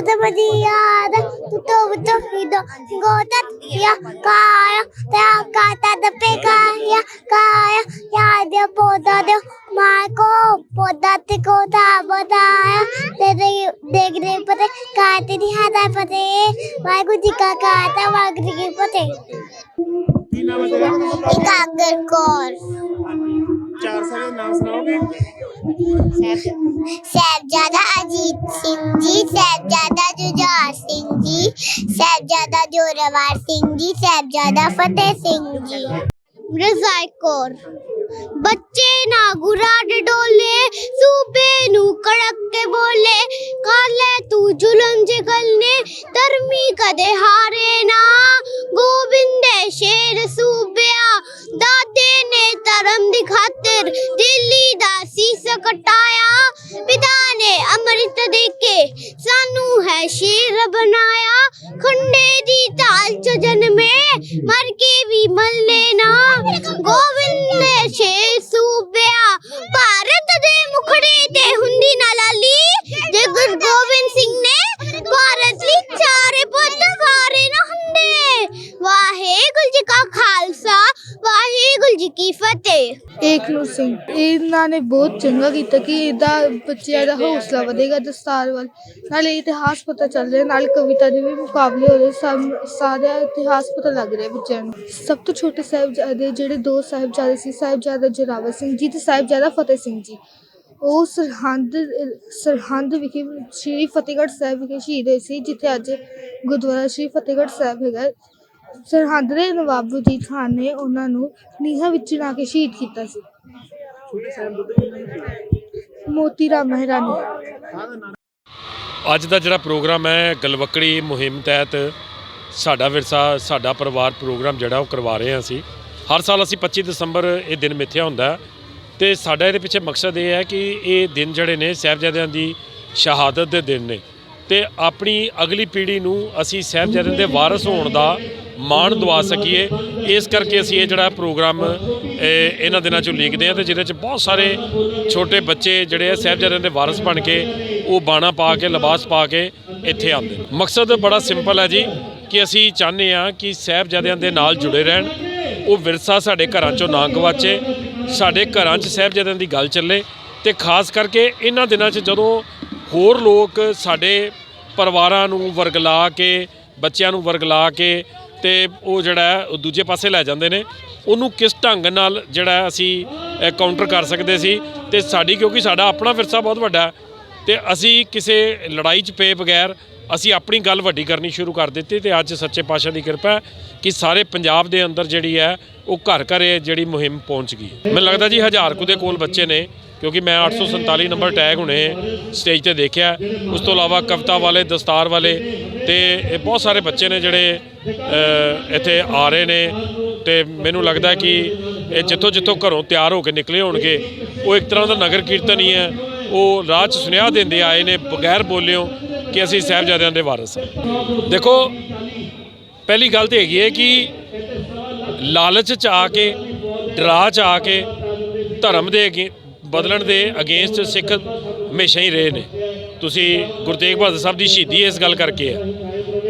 പദപതിയാത തുത്തോവിതോ ഗോതത്യ കായ തതപേകായ കായ യാദ്യ പോതാദ മാകോ പോതാത്തി കോതാബതായ തേദേ ദേഗ്രെ പതെ കാത്തി ദിഹാദാ പതെ വാഗു ജികാ കാത വാഗ്രി പതെ ਕੀ ਨਾਮ ਹੈ ਤੇਰਾ ਇਕਾਗਰ ਕੌਰ ਚਾਰ ਸਾਰੇ ਨਾਮ ਸੁਣਾਓਗੇ ਸਾਹਿਬਜ਼ਾਦਾ ਅਜੀਤ ਸਿੰਘ ਜੀ, ਸਾਹਿਬਜ਼ਾਦਾ ਜੁਝਾਰ ਸਿੰਘ ਜੀ, ਸਾਹਿਬਜ਼ਾਦਾ ਜੋਰਾਵਰ ਸਿੰਘ ਜੀ, ਸਾਹਿਬਜ਼ਾਦਾ ਫਤਿਹ ਸਿੰਘ ਜੀ। ਰਜ਼ਾਇਕੌਰ ਬੱਚੇ ਨਾ ਗੁਰਾ ਡਡੋਲੇ ਸੂਬੇ ਨੂੰ ਕੜਕ ਕੇ ਬੋਲੇ ਕਾਲੇ ਤੂੰ ਜ਼ੁਲਮ ਜੇ ਨੇ, ਧਰਮੀ ਕਦੇ ਹਾਰੇ ਨਾ। ਗੋਬਿੰਦੇ ਸ਼ੇਰ ਸੂਬਿਆ, ਦਾਦੇ ਨੇ ਧਰਮ ਦੀ ਖਾਤਰ ਦਿਲ ਕਟਾਇਆ। ਪਿਤਾ ਨੇ ਅੰਮ੍ਰਿਤ ਦੇ ਕੇ ਸਾਨੂੰ ਹੈ ਸ਼ੇਰ ਬਣਾਇਆ। ਖੰਡੇ ਦੀ ਢਾਲ ਚ ਜਨਮੇ, ਮਰ ਕੇ ਵੀ ਮਲਨੇ ਨਾ। ਗੋਬਿੰਦ ਨੇ ਸ਼ੇਰ ਸੂਬਿਆ ਭਾਰਤ ਦੇ ਮੁਖੜੇ ਤੇ ਹੁੰਦੀ ਨਾ ਲਾਲੀ ਜੇ ਗੁਰੂ ਗੋਬਿੰਦ ਸਿੰਘ ਨੇ ਭਾਰਤ ਲਈ ਚਾਰੇ ਪੁੱਤ ਵਾਰੇ ਨਾ ਹੁੰਦੇ ਵਾਹਿਗੁਰੂ ਜੀ ਕਾ ਖਾਲਸਾ ਵਾਹਿਗੁਰੂ ਜੀ ਕੀ ਫਤਿਹ? ਏਕਲੂ ਸਿੰਘ ਇਹਨਾਂ ਨੇ ਬਹੁਤ ਚੰਗਾ ਕੀਤਾ ਕਿ ਇਹਦਾ ਬੱਚਿਆਂ ਦਾ ਹੌਸਲਾ ਵਧੇਗਾ ਦਸਤਾਰ ਵੱਲ। ਨਾਲੇ ਇਤਿਹਾਸ ਪਤਾ ਚੱਲ ਰਿਹਾ, ਨਾਲ ਕਵਿਤਾ ਦੇ ਵੀ ਮੁਕਾਬਲੇ ਹੋ ਰਹੇ ਸਭ ਸਾਰਾ ਇਤਿਹਾਸ ਪਤਾ ਲੱਗ ਰਿਹਾ ਬੱਚਿਆਂ ਨੂੰ। ਸਭ ਤੋਂ ਛੋਟੇ ਸਾਹਿਬਜ਼ਾਦੇ ਜਿਹੜੇ ਦੋ ਸਾਹਿਬਜ਼ਾਦੇ ਸੀ, ਸਾਹਿਬਜ਼ਾਦਾ ਜੋਰਾਵਰ ਸਿੰਘ ਜੀ ਤੇ ਸਾਹਿਬਜ਼ਾਦਾ ਫਤਿਹ ਸਿੰਘ ਜੀ। ਉਹ ਸਰਹੰਦ ਸਰਹੰਦ ਵਿਖੇ, ਸ਼੍ਰੀ ਫਤਿਹਗੜ੍ਹ ਸਾਹਿਬ ਵਿਖੇ ਸ਼ਹੀਦ ਹੋਏ ਸੀ, ਜਿੱਥੇ ਅੱਜ ਗੁਰਦੁਆਰਾ ਸ਼੍ਰੀ ਫਤਿਹਗੜ੍ਹ ਸਾਹਿਬ ਹੈਗਾ। ਸਰਹੰਦ ਦੇ ਨਵਾਬ ਵਜੀਦ ਖਾਨ ਨੇ ਉਹਨਾਂ ਨੂੰ ਨੀਹਾਂ ਵਿੱਚ ਚਿਣਾ ਕੇ ਸ਼ਹੀਦ ਕੀਤਾ ਸੀ। ਛੋਟੇ ਸਾਹਿਬ ਮੋਤੀ ਰਾਮ ਮਹਾਰਾਣੀ ਅੱਜ ਦਾ ਜਿਹੜਾ ਪ੍ਰੋਗਰਾਮ ਹੈ, ਗਲਵਕੜੀ ਮੁਹਿੰਮ ਤਹਿਤ ਸਾਡਾ ਵਿਰਸਾ, ਸਾਡਾ ਪਰਿਵਾਰ ਪ੍ਰੋਗਰਾਮ ਜਿਹੜਾ ਉਹ ਕਰਵਾ ਰਹੇ ਹਾਂ ਅਸੀਂ। ਹਰ ਸਾਲ ਅਸੀਂ 25 ਦਸੰਬਰ ਇਹ ਦਿਨ ਮਿੱਥਿਆ ਹੁੰਦਾ ਹੈ। ਤੇ ਸਾਡਾ ਇਹਦੇ ਪਿੱਛੇ ਮਕਸਦ ਇਹ ਹੈ ਕਿ ਇਹ ਦਿਨ ਜਿਹੜੇ ਨੇ, ਸਾਹਿਬਜ਼ਾਦਿਆਂ ਦੀ ਸ਼ਹਾਦਤ ਦੇ ਦਿਨ ਨੇ। ਤੇ ਆਪਣੀ ਅਗਲੀ ਪੀੜ੍ਹੀ ਨੂੰ ਅਸੀਂ ਸਾਹਿਬਜ਼ਾਦਿਆਂ ਦੇ ਵਾਰਸ ਹੋਣ ਦਾ ਮਾਣ ਦਵਾ ਸਕੀਏ। ਇਸ ਕਰਕੇ ਅਸੀਂ ਇਹ ਜਿਹੜਾ ਪ੍ਰੋਗਰਾਮ ਇਹਨਾਂ ਦਿਨਾਂ 'ਚੋਂ ਲੀਕਦੇ ਹਾਂ ਤੇ ਜਿਹਦੇ 'ਚ ਬਹੁਤ ਸਾਰੇ ਛੋਟੇ ਬੱਚੇ ਜਿਹੜੇ ਆ, ਸਾਹਿਬਜ਼ਾਦਿਆਂ ਦੇ ਵਾਰਸ ਬਣ ਕੇ ਉਹ ਬਾਣਾ ਪਾ ਕੇ, ਲਿਬਾਸ ਪਾ ਕੇ ਇੱਥੇ ਆਉਂਦੇ ਮਕਸਦ ਬੜਾ ਸਿੰਪਲ ਹੈ ਜੀ ਕਿ ਅਸੀਂ ਚਾਹੁੰਦੇ ਹਾਂ ਕਿ ਸਾਹਿਬਜ਼ਾਦਿਆਂ ਦੇ ਨਾਲ ਜੁੜੇ ਰਹਿਣ। ਉਹ ਵਿਰਸਾ ਸਾਡੇ ਘਰਾਂ 'ਚੋਂ ਨਾ ਗਵਾਚੇ, ਸਾਡੇ ਘਰਾਂ 'ਚ ਸਾਹਿਬਜ਼ਾਦਿਆਂ ਦੀ ਗੱਲ ਚੱਲੇ ਤੇ ਖਾਸ ਕਰਕੇ ਇਹਨਾਂ ਦਿਨਾਂ 'ਚ ਜਦੋਂ ਹੋਰ ਲੋਕ ਸਾਡੇ ਪਰਿਵਾਰਾਂ ਨੂੰ ਵਰਗਲਾ ਕੇ, ਬੱਚਿਆਂ ਨੂੰ ਵਰਗਲਾ ਕੇ ਤੇ ਉਹ ਜਿਹੜਾ ਉਹ ਦੂਜੇ ਪਾਸੇ ਲੈ ਜਾਂਦੇ ਨੇ। ਉਹਨੂੰ ਕਿਸ ਢੰਗ ਨਾਲ ਜਿਹੜਾ ਅਸੀਂ ਕਾਊਂਟਰ ਕਰ ਸਕਦੇ ਸੀ? ਤੇ ਸਾਡੀ, ਕਿਉਂਕਿ ਸਾਡਾ ਆਪਣਾ ਵਿਰਸਾ ਬਹੁਤ ਵੱਡਾ ਹੈ, ਤੇ ਅਸੀਂ ਕਿਸੇ ਲੜਾਈ 'ਚ ਪਏ ਬਗੈਰ ਅਸੀਂ ਆਪਣੀ ਗੱਲ ਵੱਡੀ ਕਰਨੀ ਸ਼ੁਰੂ ਕਰ ਦਿੱਤੀ ਤੇ ਅੱਜ ਸੱਚੇ ਪਾਤਸ਼ਾਹ ਦੀ ਕਿਰਪਾ ਕਿ ਸਾਰੇ ਪੰਜਾਬ ਦੇ ਅੰਦਰ ਜਿਹੜੀ ਹੈ, ਉਹ ਘਰ ਘਰ ਜਿਹੜੀ ਮੁਹਿੰਮ ਪਹੁੰਚ ਗਈ ਮੈਨੂੰ ਲੱਗਦਾ ਜੀ ਹਜ਼ਾਰ ਕੁ ਦੇ ਕੋਲ ਬੱਚੇ ਨੇ, ਕਿਉਂਕਿ ਮੈਂ 847 ਨੰਬਰ ਟੈਗ ਹੁਣੇ ਸਟੇਜ ਤੇ ਦੇਖਿਆ। ਉਸ ਤੋਂ ਇਲਾਵਾ ਕਵਿਤਾ ਵਾਲੇ, ਦਸਤਾਰ ਵਾਲੇ ਤੇ ਇਹ ਬਹੁਤ ਸਾਰੇ ਬੱਚੇ ਨੇ ਜਿਹੜੇ ਇੱਥੇ ਆ ਰਹੇ ਨੇ ਤੇ ਮੈਨੂੰ ਲੱਗਦਾ ਕਿ ਇਹ ਜਿੱਥੋਂ ਜਿੱਥੋਂ ਘਰੋਂ ਤਿਆਰ ਹੋ ਕੇ ਨਿਕਲੇ ਹੋਣਗੇ, ਉਹ ਇੱਕ ਤਰ੍ਹਾਂ ਦਾ ਨਗਰ ਕੀਰਤਨ ਹੀ ਹੈ। ਉਹ ਰਾਹ 'ਚ ਸੁਨੇਹਾ ਦਿੰਦੇ ਆਏ ਨੇ ਬਗੈਰ ਬੋਲਿਓ ਕਿ ਅਸੀਂ ਸਾਹਿਬਜ਼ਾਦਿਆਂ ਦੇ ਵਾਰਸ ਹਾਂ। ਦੇਖੋ, ਪਹਿਲੀ ਗੱਲ ਤੇ ਹੈਗੀ ਹੈ ਕਿ ਲਾਲਚ ਚ ਆ ਕੇ, ਡਰਾ ਚ ਆ ਕੇ, ਧਰਮ ਦੇ ਅਗੇ, ਬਦਲਣ ਦੇ ਅਗੇਂਸਟ ਸਿੱਖ ਹਮੇਸ਼ਾ ਹੀ ਰਹੇ ਨੇ। ਤੁਸੀਂ ਗੁਰੂ ਤੇਗ ਬਹਾਦਰ ਸਾਹਿਬ ਦੀ ਸ਼ਹੀਦੀ ਇਸ ਗੱਲ ਕਰਕੇ ਹੈ।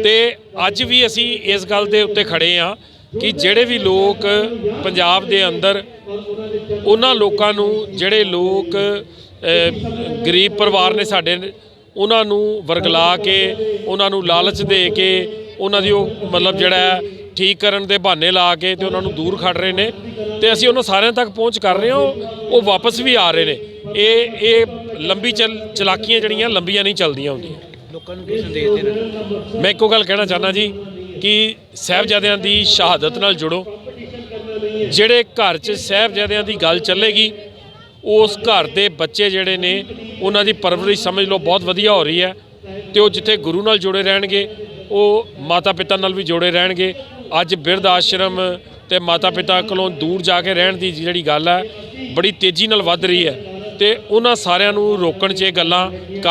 ਤੇ ਅੱਜ ਵੀ ਅਸੀਂ ਇਸ ਗੱਲ ਦੇ ਉੱਤੇ ਖੜੇ ਆ ਕਿ ਜਿਹੜੇ ਵੀ ਲੋਕ ਪੰਜਾਬ ਦੇ ਅੰਦਰ, ਉਹਨਾਂ ਲੋਕਾਂ ਨੂੰ ਜਿਹੜੇ ਲੋਕ ਗਰੀਬ ਪਰਿਵਾਰ ਨੇ ਸਾਡੇ, ਉਹਨਾਂ ਨੂੰ ਵਰਗਲਾ ਕੇ, ਉਹਨਾਂ ਨੂੰ ਲਾਲਚ ਦੇ ਕੇ, ਉਹਨਾਂ ਦੀ ਉਹ ਮਤਲਬ ਜਿਹੜਾ ਠੀਕ ਕਰਨ ਦੇ ਬਹਾਨੇ ਲਾ ਕੇ ਤੇ ਉਹਨਾਂ ਨੂੰ ਦੂਰ ਖੜ ਰਹੇ ਨੇ ਤੇ ਅਸੀਂ ਉਹਨਾਂ ਸਾਰਿਆਂ ਤੱਕ ਪਹੁੰਚ ਕਰ ਰਹੇ ਹਾਂ, ਉਹ ਵਾਪਸ ਵੀ ਆ ਰਹੇ ਨੇ। ਇਹ ਇਹ ਲੰਬੀ ਚਲ, ਚਲਾਕੀਆਂ ਜਿਹੜੀਆਂ, ਲੰਬੀਆਂ ਨਹੀਂ ਚੱਲਦੀਆਂ ਹੁੰਦੀਆਂ। ਲੋਕਾਂ ਨੂੰ ਕੀ ਸੰਦੇਸ਼ ਦੇਣਾ ਮੈਂ ਇੱਕੋ ਗੱਲ ਕਹਿਣਾ ਚਾਹੁੰਦਾ ਜੀ ਕਿ ਸਾਹਿਬਜ਼ਾਦਿਆਂ ਦੀ ਸ਼ਹਾਦਤ ਨਾਲ ਜੁੜੋ। ਜਿਹੜੇ ਘਰ 'ਚ ਸਾਹਿਬਜ਼ਾਦਿਆਂ ਦੀ ਗੱਲ ਚੱਲੇਗੀ, ਉਸ ਘਰ ਦੇ ਬੱਚੇ ਜਿਹੜੇ ਨੇ, ਉਹਨਾਂ ਦੀ ਪਰਵਰਿਸ਼ ਸਮਝ ਲਓ ਬਹੁਤ ਵਧੀਆ ਹੋ ਰਹੀ ਹੈ ਤੇ ਉਹ ਜਿੱਥੇ ਗੁਰੂ ਨਾਲ ਜੁੜੇ ਰਹਿਣਗੇ, ਉਹ ਮਾਤਾ ਪਿਤਾ ਨਾਲ ਵੀ ਜੁੜੇ ਰਹਿਣਗੇ। ਅੱਜ ਬਿਰਧ ਆਸ਼ਰਮ ਤੇ ਮਾਤਾ ਪਿਤਾ ਕੋਲੋਂ ਦੂਰ ਜਾ ਕੇ ਰਹਿਣ ਦੀ ਜਿਹੜੀ ਗੱਲ ਹੈ, ਬੜੀ ਤੇਜ਼ੀ ਨਾਲ ਵੱਧ ਰਹੀ ਹੈ ਤੇ ਉਹਨਾਂ ਸਾਰਿਆਂ ਨੂੰ ਰੋਕਣ 'ਚ ਇਹ ਗੱਲਾਂ